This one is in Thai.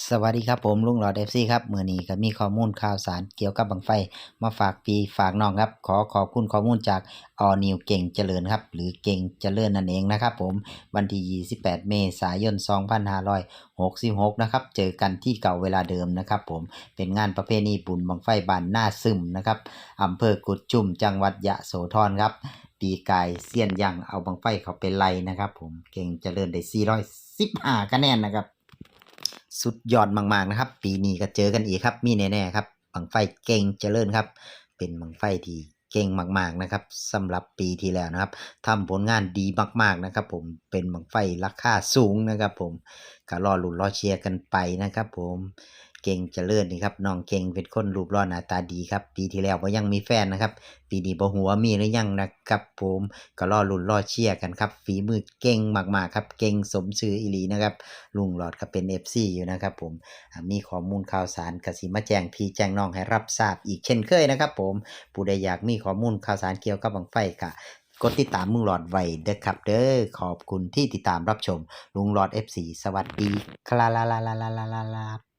สวัสดีครับผมลุงหลอดเอฟซีครับเมื่อนี้ก็มีข้อมูลข่าวสารเกี่ยวกับบังไฟ มาฝากปีฝากน้องครับ ขอขอบคุณข้อมูลจากออนิวเก่งเจริญครับ หรือเก่งเจริญนั่นเองนะครับผมวันที่ 28 เมษายน 2566 นะครับ เจอกันที่เก่าเวลาเดิมนะครับผมเป็นงานประเพณีบุญบังไฟบานหน้าซึมนะครับอำเภอกุดจุ่มจังหวัดยะโสธรครับปีกายเสี้ยนยังเอาบังไฟเขาไปไล่นะครับผมเก่งเจริญได้415คะแนนนะครับ สุดยอดมากๆนะครับ ปีนี้ก็เจอกันอีกครับ มีแน่ๆครับบังไฟเก่งเจริญครับ เป็นบังไฟที่เก่งมากๆนะครับสำหรับปีที่แล้วนะครับทำผลงานดีมากๆนะครับ ผมเป็นบังไฟราคาสูงนะครับ ผมก็รอลุ้นรอเชียร์กันไปนะครับ ผม เก่งเจริญนี่ครับน้องเก่งเป็นคนรูปร่อหน้าตาดีครับ ปีที่แล้วก็ยังมีแฟนนะครับ ปีนี้บ่หัวมีหรือยังนะครับผมก็รอลุ้นรอเชียร์กันครับ ฝีมือเก่งมากๆครับ เก่งสมชื่ออีหลีนะครับลุงหลอดก็เป็น FC อยู่นะครับผมมีข้อมูลข่าวสารกสิมาแจ้งพี่แจ้งน้องให้รับทราบอีกเช่นเคยนะครับ ผมผู้ใดอยากมีข้อมูลข่าวสารเกี่ยวกับบังไฟกะกดติดตามลุงหลอดไว้เด้อครับเด้อขอบคุณที่ติดตามรับชม ลุงหลอด FC สวัสดีคลาลาลาลาลาลาลา